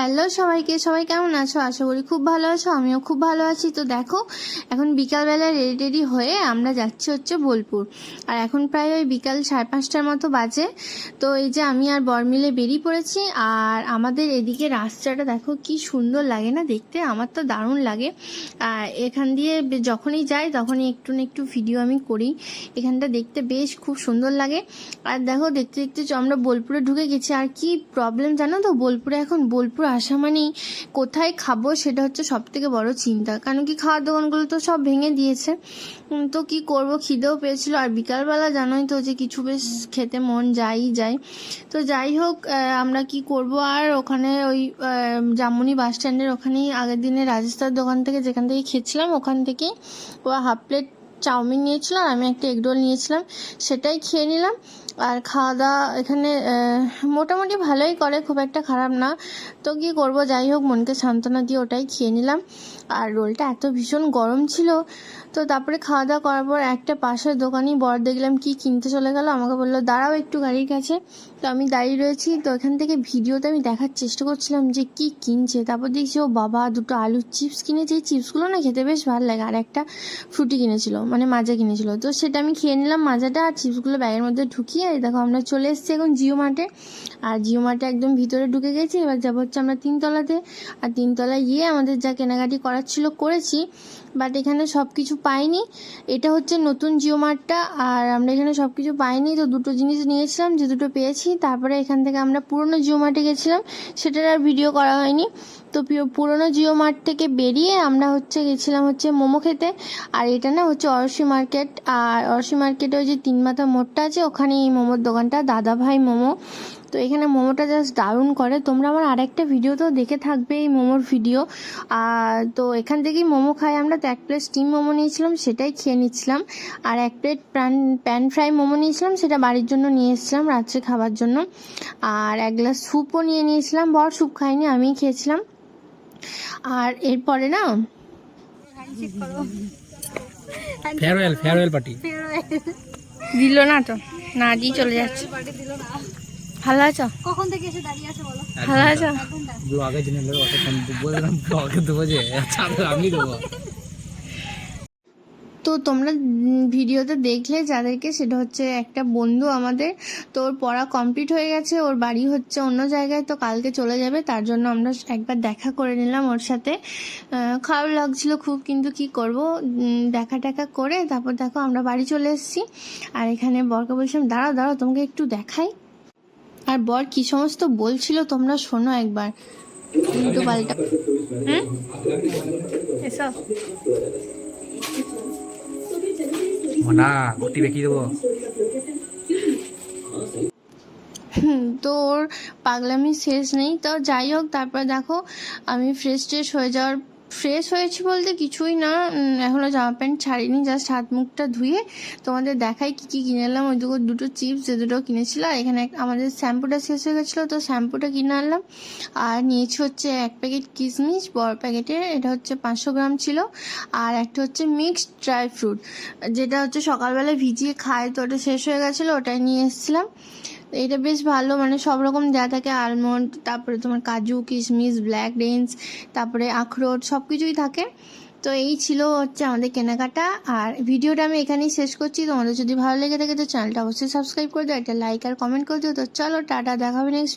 Hello সবাইকে, সবাই কেমন আছো? আশা করি খুব ভালো আছো, আমিও খুব ভালো আছি। তো দেখো, এখন বিকালবেলা রেডি রেডি হয়ে আমরা যাচ্ছি হচ্ছে বোলপুর। আর এখন প্রায় ওই বিকাল সাড়ে পাঁচটার মতো বাজে। তো এই যে আমি আর বর মিলে বেরিয়ে পড়েছি, আর আমাদের এদিকে রাস্তাটা দেখো কি সুন্দর লাগে না দেখতে, আমার তো দারুণ লাগে। আর এখান দিয়ে যখনই যাই তখনই একটু না একটু ভিডিও আমি করি। এখানটা দেখতে বেশ খুব সুন্দর লাগে। আর দেখো, দেখতে দেখতে আমরা বোলপুরে ঢুকে গেছি, আর কি প্রবলেম জানো তো? বোলপুরে এখন বোলপুর আসা মানেই কোথায় খাব সেটা হচ্ছে সব থেকে বড় চিন্তা। কারণ কি খাওয়ার দোকানগুলো তো সব ভেঙে দিয়েছে। তো কি করব? খিদেও পেয়েছিল। আর বিকালবেলা জানোই তো যে কিছু বেশ খেতে মন যাই যায়। তো যাই হোক আমরা কি করব? আর ওখানে ওই জামুনি বাস স্ট্যান্ডের ওখানেই আগের দিনে রাজস্থার দোকান থেকে যেখান থেকে খেয়েছিলাম, ওখান থেকে ও হাফ প্লেট চাউমিন নিয়েছিলাম, আমি একটা এগরোল নিয়েছিলাম, সেটাই খেয়ে নিলাম। আর খাওয়া দাওয়া এখানে মোটামুটি ভালোই করে, খুব একটা খারাপ না। তো কি করব, যাই হোক, মনকে সান্ত্বনা দিয়ে ওটাই খেয়ে নিলাম। আর রোলটা এত ভীষণ গরম ছিল, তো তারপরে খাওয়া দাওয়া করার পর একটা পাশের দোকানেই বর দেখলাম কি কিনতে চলে গেল, আমাকে বলল, দাঁড়াও একটু গাড়ির কাছে। তো আমি দাঁড়িয়ে রয়েছি, তো এখান থেকে ভিডিওতে আমি দেখার চেষ্টা করছিলাম যে কি কিনছে। তারপর দেখছি, ও বাবা, দুটো আলুর চিপস কিনেছে। এই চিপসগুলো না খেতে বেশ ভালো লাগে, আর একটা ফ্রুটি কিনেছিল। মানে মাজা কিনেছিল। তো সেটা আমি খেয়ে নিলাম মাজাটা আর চিপসগুলো ব্যাগের মধ্যে ঢুকিয়ে। দেখো আমরা চলে এসেছি এখন জিও মার্টে। আর জিও মার্টে একদম ভিতরে ঢুকে গেছি। এবার যাব হচ্ছে আমরা তিনতলাতে। আর তিনতলায় গিয়ে আমাদের যা কেনাকাটি করার ছিল করেছি বাট এখানে সব কিছু পাইনি। এটা হচ্ছে নতুন জিও মার্টটা আর আমরা এখানে সব কিছু পাইনি। তো দুটো জিনিস নিয়েছিলাম, যে দুটো পেয়েছি। তারপরে এখান থেকে আমরা পুরনো জিও মার্টে গেছিলাম। সেটার আর ভিডিও করা হয়নি। তো পুরনো জিও মার্ট থেকে বেরিয়ে আমরা হচ্ছে গেছিলাম হচ্ছে মোমো খেতে। আর এটা না হচ্ছে অরসি মার্কেট। আর অরসি মার্কেটে ওই যে তিন মাথা মোড়টা আছে ওখানে এই মোমোর দোকানটা, দাদা ভাই মোমো। তো এখানে মোমোটা জাস্ট দারুণ করে। তোমরা আমার আরেকটা ভিডিও তো দেখে থাকবে এই মোমোর ভিডিও আর তো এখান থেকেই মোমো খাই আমরা। তো এক প্লেট স্টিম মোমো নিয়েছিলাম, সেটাই খেয়ে নিচ্ছিলাম। আর এক plate pan pan fry momo নিয়েছিলাম, সেটা বাড়ির জন্য নিয়ে এসেছিলাম রাত্রে খাবার জন্য। আর এক গ্লাস স্যুপও নিয়ে নিয়েছিলাম। বর স্যুপ খাইনি আমিই খেয়েছিলাম। আর এরপরে না ফেয়ারওয়েল ফেয়ারওয়েল পার্টি দিল না তো। না দিয়ে চলে যাচ্ছে। ভালো আছো? কখন থেকে এসে দাঁড়িয়ে আছে বলো? ভালো আছো? ব্লগে জেনে লোক অত ফোন বললাম ব্লগে দেবো যে আচ্ছা আমি দেবো। তো তোমরা ভিডিওতে দেখলে যাদেরকে, সেটা হচ্ছে একটা বন্ধু আমাদের। তো ওর পড়া কমপ্লিট হয়ে গেছে, ওর বাড়ি হচ্ছে অন্য জায়গায়, তো কালকে চলে যাবে। তার জন্য আমরা একবার দেখা করে নিলাম ওর সাথে। খারাপ লাগছিল খুব, কিন্তু কি করব? দেখা টেকা করে তারপর দেখো আমরা বাড়ি চলে এসেছি। আর এখানে বরকে বলছিলাম, দাঁড়াও দাঁড়াও, তোমাকে একটু দেখাই। আর বর কি সমস্ত বলছিল তোমরা শোনো একবার। উল্টো পাল্টা। হুম? এসব না ঘটি বেঁকিয়ে দেবো। তো ওর পাগলামি শেষ নেই। তো যাই হোক, তারপর দেখো, আমি ফ্রেশ ট্রেশ হয়ে যাওয়ার ফ্রেশ হয়েছি বলতে কিছুই না। উম, এখনও জামা প্যান্ট ছাড়িনি জাস্ট হাত মুখটা ধুয়ে তোমাদের দেখাই কি কি কিনে এলাম। ওই দুটো দুটো চিপস যে দুটো কিনেছিল আর এখানে আমাদের শ্যাম্পুটা শেষ হয়ে গেছিল তো শ্যাম্পুটা কিনে আনলাম। আর নিয়েছি হচ্ছে এক প্যাকেট কিশমিশ বড় প্যাকেটের এটা হচ্ছে পাঁচশো গ্রাম ছিল। আর একটা হচ্ছে মিক্সড ড্রাই ফ্রুট যেটা হচ্ছে সকালবেলা ভিজিয়ে খায় তো ওটা শেষ হয়ে গেছিল ওটাই নিয়ে এসেছিলাম। এটা বেশ ভালো মানে সব রকম যা থাকে আলমন্ড তারপরে তোমার কাজু, কিশমিশ ব্ল্যাক ডেন্স তারপরে আখরোট, সব কিছুই থাকে। তো এই ছিল হচ্ছে আমাদের কেনাকাটা, আর ভিডিওটা আমি এখানেই শেষ করছি। তোমাদের যদি ভালো লেগে থাকে তো চ্যানেলটা অবশ্যই সাবস্ক্রাইব করে দিও, একটা লাইক আর কমেন্ট করে দিও। তো চলো, টাটা দেখাবে নেক্সট